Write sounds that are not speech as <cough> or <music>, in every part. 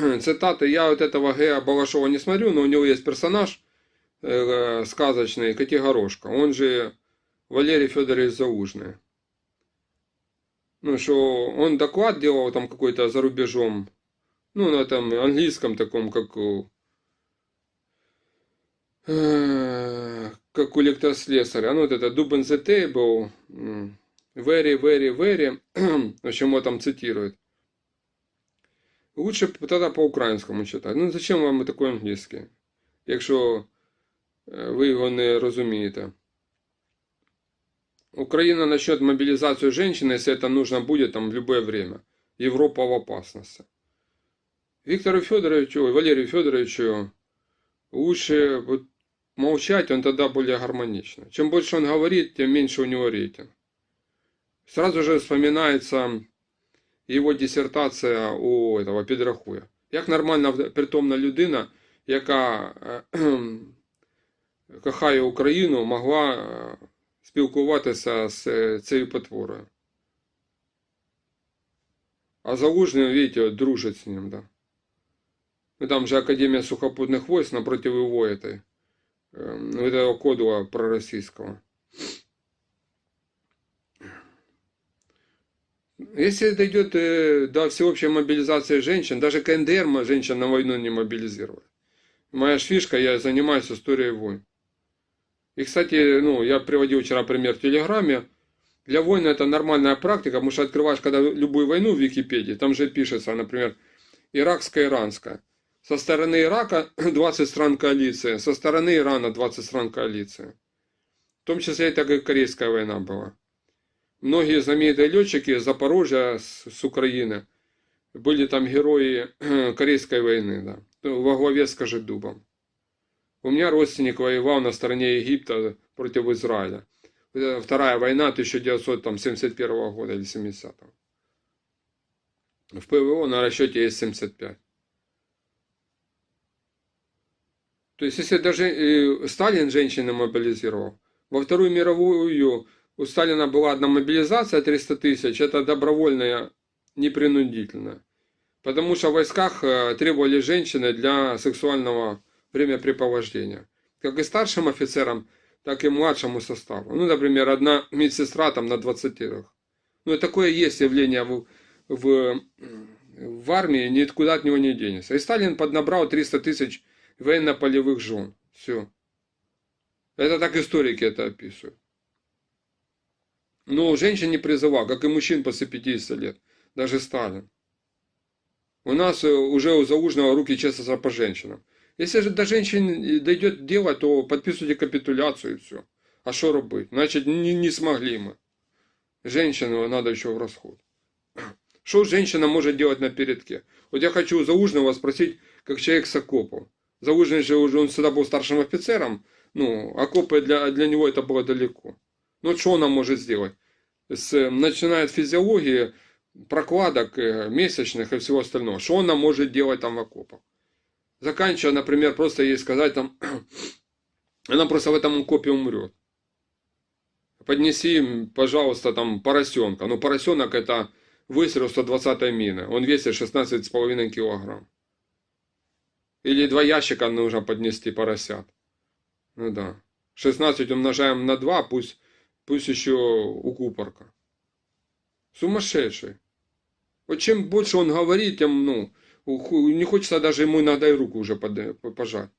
<clears throat> цитаты. Я вот этого Г. Балашова не смотрю, но у него есть персонаж э, сказочный, Котигорошка. Он же Валерий Федорович Заужный. Ну, что он доклад делал там какой-то за рубежом. Ну, на там английском таком, как у, э, как у электрослесаря. Ну, вот это Dub the table. Very, very, very. В общем, его там цитируют. Лучше тогда по-українському читати. Ну зачем вам такий англійський, якщо е, ви його не розумієте? Украина начнет мобилизацию женщин, если это нужно будет там в любое время. Европа в опасности. Виктору Федоровичу, ой, Валерию Федоровичу лучше вот молчать, он тогда более гармонично. Чем больше он говорит, тем меньше у него рейтинг. Сразу же вспоминается его диссертація у этого Підрахуя. Як нормальна притомна людина, яка е, <clears throat> кохає Україну, могла е, спілкуватися з е, цією потворою. А Залужний, видите, дружить з ним, да. Ну там же Академия сухопутных войск напротив его этой, э, этого кодула пророссийского. Если дойдет э, до всеобщей мобилизации женщин, даже КНДР женщин на войну не мобилизировали. Моя фишка, я занимаюсь историей войн. И, кстати, ну, я приводил вчера пример в Телеграме. Для войны это нормальная практика, потому что открываешь когда любую войну в Википедии, там же пишется, например, иракско-иранская. Со стороны Ирака <clears throat> 20 стран коалиции, со стороны Ирана 20 стран коалиции. В том числе и так и Корейская война была. Многие знаменитые летчики из Запорожья, с, Украины, были там герои <clears throat> Корейской войны, да, во главе с Кожедубом. У меня родственник воевал на стороне Египта против Израиля. Вторая война 1971 года или 70-го. В ПВО на расчете есть 75. То есть, если даже э, Сталин женщины мобилизировал, во Вторую мировую у Сталина была одна мобилизация 300 тысяч, это добровольная, непринудительная. Потому что в войсках э, требовали женщины для сексуального времяпрепровождения. Как и старшим офицерам, так и младшему составу. Ну, например, одна медсестра там на 20 Ну, и такое есть явление в, в, в армии, никуда от него не денется. И Сталин поднабрал 300 тысяч военно-полевых жен. Все. Это так историки это описывают. Но женщин не призывал, как и мужчин после 50 лет. Даже Сталин. У нас э, уже у Заужного руки честятся по женщинам. Если же до женщин дойдет дело, то подписывайте капитуляцию и все. А что робить? Значит, не, не смогли мы. Женщину надо еще в расход. <clears throat> Что женщина может делать на передке? Вот я хочу у Заужного спросить, как человек с окопом. Заужный же уже, он всегда был старшим офицером. Ну, окопы для, для него это было далеко. Ну, что она может сделать? С, начиная от физиологии, прокладок э, месячных и всего остального. Что она может делать там в окопах? Заканчивая, например, просто ей сказать там, <clears throat> она просто в этом окопе умрет. Поднеси, пожалуйста, там поросенка. Ну, поросенок это выстрел 120 мины. Он весит 16,5 килограмм. Или два ящика нужно поднести поросят. Ну да. 16 умножаем на 2, пусть, пусть еще укупорка. Сумасшедший. Вот чем больше он говорит, тем, ну, не хочется даже ему иногда и руку уже пожать.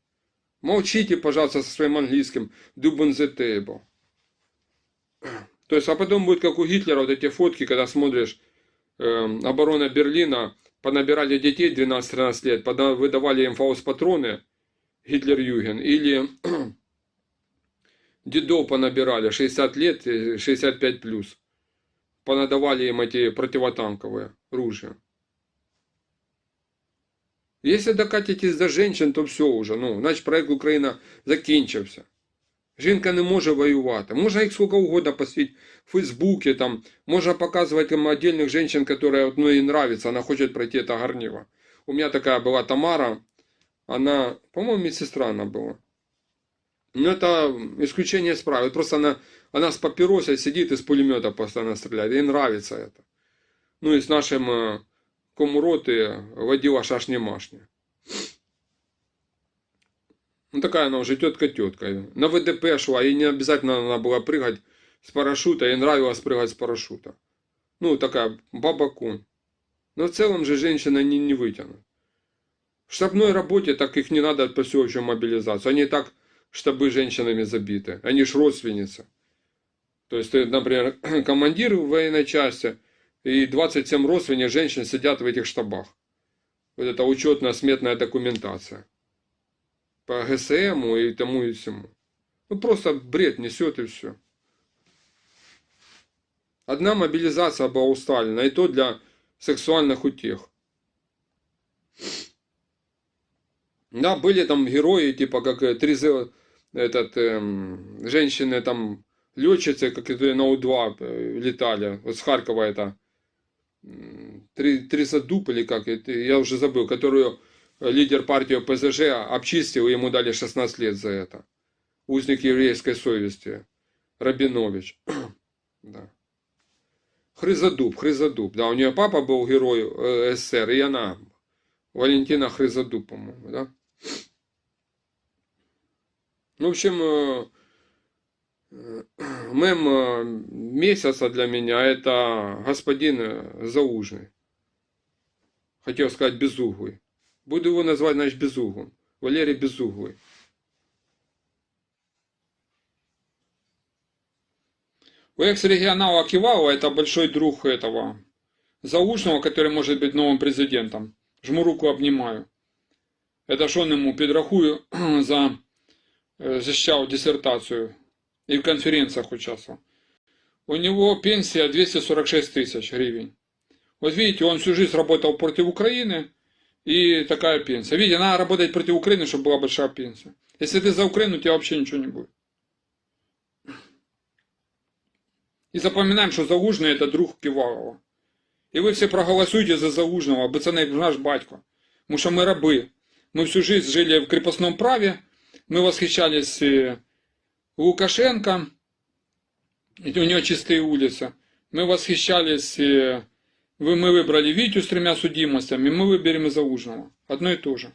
Молчите, пожалуйста, со своим английским. Do on the table. То есть, а потом будет как у Гитлера вот эти фотки, когда смотришь э, оборона Берлина, понабирали детей 12-13 лет, выдавали им фаус-патроны, Гитлер-Юген, или дедов понабирали 60 лет, э, 65 плюс. Понадавали им эти противотанковые ружья. Если докатитесь до женщин, то все уже. Ну, значить проект Україна закінчився. Жінка не може воювати. Можна їх сколько угодно посвіть в Фейсбуке, там, можно показывать им отдельных женщин, которые вот, ну, ей нравится, она хочет пройти это горниво. У меня такая была Тамара, она, по-моему, медсестра она была. Ну, это исключение из правил. Просто она, она с папиросой сидит из пулемета постоянно стреляет. Ей нравится это. Ну, и с нашим э, кому рот и водила шашни-машни. Ну, такая она уже тетка-тетка. На ВДП шла, ей не обязательно надо было прыгать с парашюта, ей нравилось прыгать с парашюта. Ну, такая баба-кун. Но в целом же женщина не, не вытянут. В штабной работе так их не надо по всеобщую мобилизацию. Они так штабы женщинами забиты. Они ж родственницы. То есть, ты, например, <clears throat> командир в военной части, и 27 родственников женщин сидят в этих штабах. Вот это учетно-сметная документация. По ГСМу и тому и всему. Ну, просто бред несет и все. Одна мобилизация была у Сталина, и то для сексуальных утех. Да, были там герои, типа как э, три з- этот, эм, женщины там, летчицы, как это на У-2 э, летали, вот с Харькова это, Трисадуб или как, я уже забыл, которую лидер партии ОПЗЖ обчистил, и ему дали 16 лет за это. Узник еврейской совести, Рабинович. <clears throat> да. Хризадуб, Хризадуб, да, у нее папа был герой э, СССР, и она, Валентина Хризадуб, по-моему, да. Ну, в общем, э, <clears throat> мем э, месяца для меня это господин Заужный. Хотел сказать Безуглый. Буду его назвать, значит, Безуглым. Валерий Безуглый. У экс-регионала Кивалова это большой друг этого Заушного, который может быть новым президентом. Жму руку, обнимаю. Это ж он ему підрахую <clears throat> за защищал диссертацию и в конференциях участвовал. У него пенсия 246 тысяч гривен. Вот видите, он всю жизнь работал против Украины, и такая пенсия. Видите, надо работать против Украины, чтобы была большая пенсия. Если ты за Украину, у тебя вообще ничего не будет. И запоминаем, что Заужный это друг Кивалова. И вы все проголосуйте за Заужного, бо це наш батько. Потому что мы рабы. Мы всю жизнь жили в крепостном праве, Мы восхищались э, Лукашенко, у него чистые улицы. Мы восхищались, э, мы выбрали Витю с тремя судимостями, мы выберем и Заужного. Одно и то же.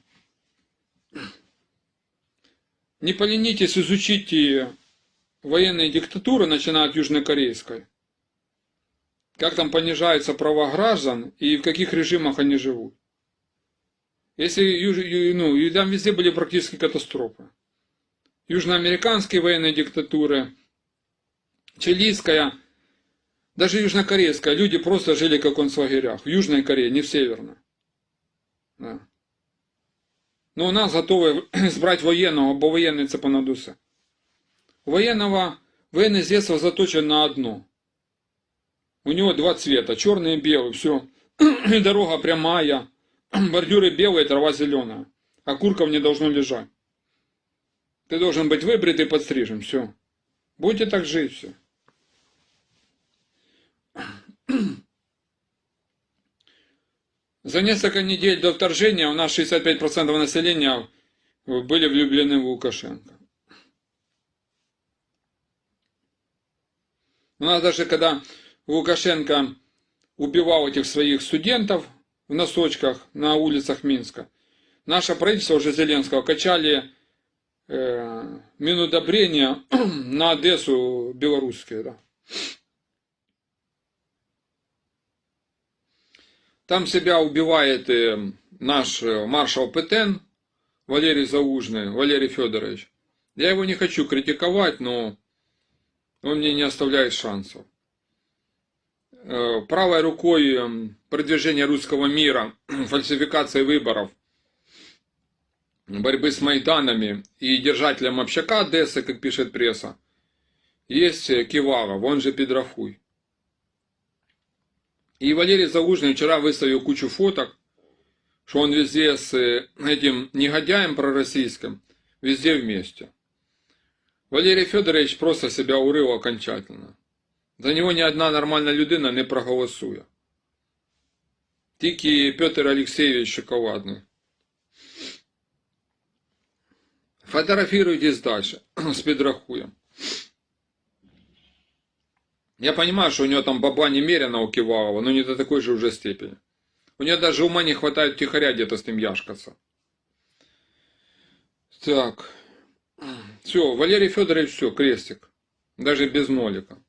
Не поленитесь, изучите военные диктатуры, начиная от южнокорейской. Как там понижаются права граждан и в каких режимах они живут. Если ну, там везде были практически катастрофы. Южноамериканские военные диктатуры, чилийская, даже южнокорейская. Люди просто жили как в концлагерях. В Южной Корее, не в Северной. Да. Но у нас готовы <clears throat> збрати воєнного, бо воєнний це военного, военный с детства заточен на одно. У него два цвета, черный и белый, все. <clears throat> Дорога прямая, <clears throat> бордюры белые, трава зеленая. Окурков не должно лежать. Ты должен быть выбрит и подстрижен, все. Будете так жить, все. За несколько недель до вторжения у нас 65% населения были влюблены в Лукашенко. У нас даже когда Лукашенко убивал этих своих студентов в носочках на улицах Минска, наше правительство уже Зеленского качали минудобрения <clears throat> на Одессу белорусские. Да. Там себя убивает э, наш э, маршал Петен, Валерий Заужный, Валерий Федорович. Я его не хочу критиковать, но он мне не оставляет шансов. Э, Правой рукой э, продвижение русского мира, <clears throat> фальсификация выборов, борьбы с Майданами и держателем общака Одессы, как пишет пресса, есть э, Кивалов, он же Педрофуй. И Валерий Заужный вчера выставил кучу фоток, что он везде с э, этим негодяем пророссийским, везде вместе. Валерій Федорович просто себя урив окончательно. За нього ні одна нормальна людина не проголосує. Тільки Петр Олексійович шоколадний. Фотографируйтесь дальше <clears throat> с пидрахуем. Я понимаю, что у него там баба немерено у Кивалова, но не до такой же уже степени. У нее даже ума не хватает тихоря где-то с ним яшкаться. Так. <clears throat> Все, Валерий Федорович, все, крестик. Даже без нолика.